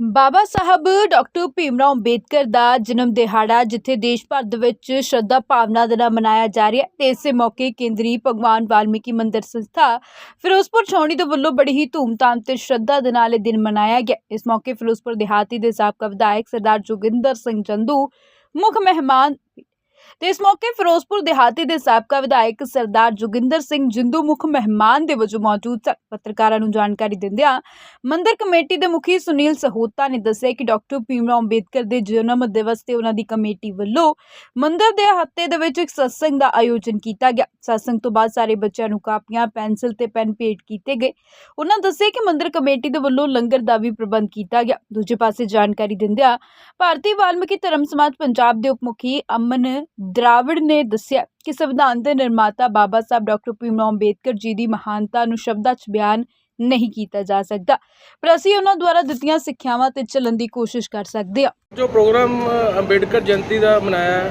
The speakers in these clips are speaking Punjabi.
ਬਾਬਾ ਸਾਹਿਬ ਡਾਕਟਰ ਭੀਮਰਾਓ ਅੰਬੇਦਕਰ ਦਾ ਜਨਮ ਦਿਹਾੜਾ, ਜਿੱਥੇ ਦੇਸ਼ ਭਰ ਦੇ ਵਿੱਚ ਸ਼ਰਧਾ ਭਾਵਨਾ ਦੇ ਨਾਲ ਮਨਾਇਆ ਜਾ ਰਿਹਾ ਹੈ ਤੇ ਇਸੇ ਮੌਕੇ ਕੇਂਦਰੀ ਭਗਵਾਨ ਵਾਲਮੀਕੀ ਮੰਦਿਰ ਸੰਸਥਾ ਫਿਰੋਜ਼ਪੁਰ ਛਾਉਣੀ ਦੇ ਵੱਲੋਂ ਬੜੀ ਹੀ ਧੂਮਧਾਮ ਤੇ ਸ਼ਰਧਾ ਦੇ ਨਾਲ ਇਹ ਦਿਨ ਮਨਾਇਆ ਗਿਆ। ਇਸ ਮੌਕੇ ਫਿਰੋਜ਼ਪੁਰ ਦਿਹਾਤੀ ਦੇ ਸਾਬਕਾ ਵਿਧਾਇਕ ਸਰਦਾਰ ਜੋਗਿੰਦਰ ਸਿੰਘ ਚੰਦੂ, ਮੁੱਖ ਮਹਿਮਾਨ ਤੇ ਇਸ ਮੌਕੇ ਫਿਰੋਜ਼ਪੁਰ ਦਿਹਾਤੀ ਦੇ ਸਾਬਕਾ ਵਿਧਾਇਕ ਸਰਦਾਰ ਜੋਗਿੰਦਰ ਸਿੰਘ ਜਿੰਦੂ ਮੁੱਖ ਮਹਿਮਾਨ ਦੇ ਵਜੋਂ ਮੌਜੂਦ ਸਨ ਪੱਤਰਕਾਰਾਂ ਨੂੰ ਜਾਣਕਾਰੀ ਦਿੰਦਿਆਂ ਮੰਦਿਰ ਕਮੇਟੀ ਦੇ ਮੁਖੀ ਸੁਨੀਲ ਸਹੋਤਾ ਨੇ ਦੱਸਿਆ ਕਿ ਡਾਕਟਰ ਭੀਮਰਾਓ ਅੰਬੇਦਕਰ ਦੇ ਜਨਮ ਦਿਵਸ ਤੇ ਉਹਨਾਂ ਦੀ ਕਮੇਟੀ ਵੱਲੋਂ ਮੰਦਰ ਦੇ ਹੱਤੇ ਦੇ ਵਿੱਚ ਇੱਕ ਸਤਸੰਗ ਦਾ ਆਯੋਜਨ ਕੀਤਾ ਗਿਆ। ਸਤਸੰਗ ਤੋਂ ਬਾਅਦ ਸਾਰੇ ਬੱਚਿਆਂ ਨੂੰ ਕਾਪੀਆਂ, ਪੈਨਸਿਲ ਤੇ ਪੈਨ ਭੇਟ ਕੀਤੇ ਗਏ। ਉਹਨਾਂ ਦੱਸਿਆ ਕਿ ਮੰਦਰ ਕਮੇਟੀ ਦੇ ਵੱਲੋਂ ਲੰਗਰ ਦਾ ਵੀ ਪ੍ਰਬੰਧ ਕੀਤਾ ਗਿਆ। ਦੂਜੇ ਪਾਸੇ ਜਾਣਕਾਰੀ ਦਿੰਦਿਆਂ ਭਾਰਤੀ ਵਾਲਮੀਕੀ ਧਰਮ ਸਮਾਜ ਪੰਜਾਬ ਦੇ ਉਪ ਮੁਖੀ ਅਮਨ ਦਰਾਵੜ ਨੇ ਦੱਸਿਆ ਕਿ ਸੰਵਿਧਾਨ ਦੇ ਨਿਰਮਾਤਾ ਬਾਬਾ ਸਾਹਿਬ ਡਾਕਟਰ ਭੀਮਰਾਓ ਅੰਬੇਦਕਰ ਜੀ ਦੀ ਮਹਾਨਤਾ ਨੂੰ ਸ਼ਬਦਾਂ 'ਚ ਬਿਆਨ ਨਹੀਂ ਕੀਤਾ ਜਾ ਸਕਦਾ। ਪਰ ਅਸੀਂ ਉਹਨਾਂ ਦੁਆਰਾ ਦਿੱਤੀਆਂ ਸਿੱਖਿਆਵਾਂ ਤੇ ਚੱਲਣ ਦੀ ਕੋਸ਼ਿਸ਼ ਕਰ ਸਕਦੇ ਹਾਂ। ਜੋ ਪ੍ਰੋਗਰਾਮ ਅੰਬੇਡਕਰ ਜਯੰਤੀ ਦਾ ਮਨਾਇਆ ਹੈ,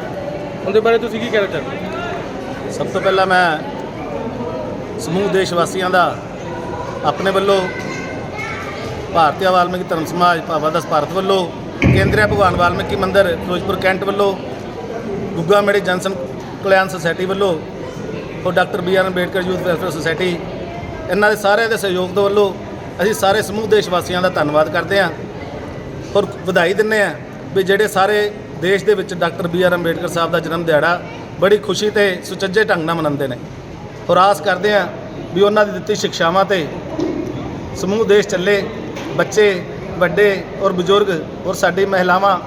ਉਹਦੇ ਬਾਰੇ ਤੁਸੀਂ ਕੀ ਕਹਿਣਾ ਚਾਹੁੰਦੇ ਹੋ ਸਭ ਤੋਂ ਪਹਿਲਾਂ ਮੈਂ ਸਮੂਹ ਦੇਸ਼ ਵਾਸੀਆਂ ਦਾ ਆਪਣੇ ਵੱਲੋਂ ਭਾਰਤੀ ਵਾਲਮੀਕੀ ਧਰਮ ਸਮਾਜ ਭਾਵਾ ਦਸ ਭਾਰਤ ਵੱਲੋਂ ਕੇਂਦਰੀ ਭਗਵਾਨ ਵਾਲਮੀਕੀ ਮੰਦਿਰ ਫਿਰੋਜ਼ਪੁਰ ਕੈਂਟ ਵੱਲੋਂ ਗੁੱਗਾ ਮੇੜੀ ਜਨਸਨ ਕਲਿਆਣ ਸੁਸਾਇਟੀ ਵੱਲੋਂ ਔਰ doctor B R Ambedkar youth welfare society, ਇਹਨਾਂ ਦੇ ਸਾਰਿਆਂ ਦੇ ਸਹਿਯੋਗ ਤੋਂ ਵੱਲੋਂ ਅਸੀਂ ਸਾਰੇ ਸਮੂਹ ਦੇਸ਼ ਵਾਸੀਆਂ ਦਾ ਧੰਨਵਾਦ ਕਰਦੇ ਹਾਂ ਔਰ ਵਧਾਈ ਦਿੰਦੇ ਹਾਂ ਵੀ ਜਿਹੜੇ ਸਾਰੇ ਦੇਸ਼ ਦੇ ਵਿੱਚ doctor B R Ambedkar Sahib ਦਾ ਜਨਮ ਦਿਹਾੜਾ ਬੜੀ ਖੁਸ਼ੀ ਤੇ ਸੁਚੱਜੇ ਢੰਗ ਨਾਲ ਮਨਾਉਂਦੇ ਨੇ। ਔਰ ਆਸ ਕਰਦੇ ਹਾਂ ਵੀ ਉਹਨਾਂ ਦੀ ਦਿੱਤੀ ਸਿੱਖਿਆਵਾਂ ਤੇ ਸਮੂਹ ਦੇਸ਼ ਚੱਲੇ, ਬੱਚੇ, ਵੱਡੇ ਔਰ ਬਜ਼ੁਰਗ ਔਰ ਸਾਡੀ ਮਹਿਲਾਵਾਂ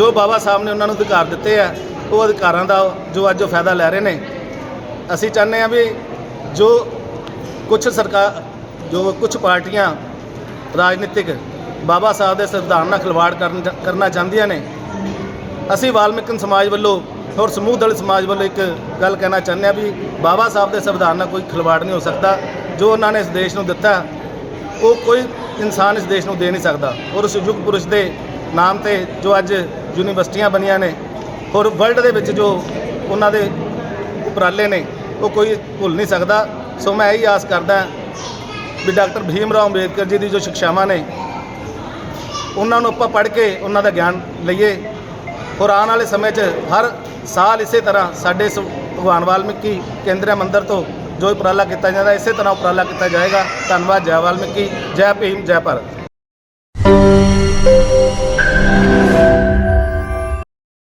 ਜੋ ਬਾਬਾ ਸਾਹਿਬ ਨੇ ਉਹਨਾਂ ਨੂੰ ਅਧਿਕਾਰ ਦਿੱਤੇ ਆ, ਉਹ ਅਧਿਕਾਰਾਂ ਦਾ ਜੋ ਅੱਜ ਉਹ ਫਾਇਦਾ ਲੈ ਰਹੇ ਨੇ। ਅਸੀਂ ਚਾਹੁੰਦੇ ਹਾਂ ਵੀ ਜੋ ਕੁਝ ਸਰਕਾਰ ਜੋ ਕੁਝ ਪਾਰਟੀਆਂ ਰਾਜਨੀਤਿਕ ਬਾਬਾ ਸਾਹਿਬ ਦੇ ਸੰਵਿਧਾਨ ਨਾਲ ਖਿਲਵਾੜ ਕਰਨ ਕਰਨਾ ਚਾਹੁੰਦੀਆਂ ਨੇ, ਅਸੀਂ ਵਾਲਮਿਕਨ ਸਮਾਜ ਵੱਲੋਂ ਔਰ ਸਮੂਹ ਦਲ ਸਮਾਜ ਵੱਲੋਂ ਇੱਕ ਗੱਲ ਕਹਿਣਾ ਚਾਹੁੰਦੇ ਹਾਂ ਵੀ ਬਾਬਾ ਸਾਹਿਬ ਦੇ ਸੰਵਿਧਾਨ ਨਾਲ ਕੋਈ ਖਿਲਵਾੜ ਨਹੀਂ ਹੋ ਸਕਦਾ। ਜੋ ਉਹਨਾਂ ਨੇ ਇਸ ਦੇਸ਼ ਨੂੰ ਦਿੱਤਾ, ਉਹ ਕੋਈ ਇਨਸਾਨ ਇਸ ਦੇਸ਼ ਨੂੰ ਦੇ ਨਹੀਂ ਸਕਦਾ। ਔਰ ਉਸ ਯੁੱਗ ਪੁਰਸ਼ ਦੇ ਨਾਮ ਤੇ ਜੋ ਅੱਜ ਯੂਨੀਵਰਸਿਟੀਆਂ ਬਣੀਆਂ ਨੇ। ਔਰ ਵਰਲਡ ਦੇ ਵਿੱਚ ਜੋ ਉਹਨਾਂ ਦੇ ਉਪਰਾਲੇ ਨੇ, ਉਹ ਕੋਈ ਭੁੱਲ ਨਹੀਂ ਸਕਦਾ। ਸੋ ਮੈਂ ਇਹੀ ਆਸ ਕਰਦਾ ਵੀ ਡਾਕਟਰ ਭੀਮ ਰਾਓ ਅੰਬੇਦਕਰ ਜੀ ਦੀ ਜੋ ਸਿੱਖਿਆਵਾਂ ਨੇ, ਉਹਨਾਂ ਨੂੰ ਆਪਾਂ ਪੜ੍ਹ ਕੇ ਉਹਨਾਂ ਦਾ ਗਿਆਨ ਲਈਏ। ਔਰ ਆਉਣ ਵਾਲੇ ਸਮੇਂ 'ਚ ਹਰ ਸਾਲ ਇਸੇ ਤਰ੍ਹਾਂ ਸਾਡੇ ਸ- ਭਗਵਾਨ ਵਾਲਮੀਕੀ ਕੇਂਦਰੀ ਮੰਦਰ ਤੋਂ ਜੋ ਉਪਰਾਲਾ ਕੀਤਾ ਜਾਂਦਾ, ਇਸੇ ਤਰ੍ਹਾਂ ਉਪਰਾਲਾ ਕੀਤਾ ਜਾਏਗਾ। ਧੰਨਵਾਦ, ਜੈ ਵਾਲਮੀਕੀ। ਜੈ ਭੀਮ, ਜੈ ਭਾਰਤ।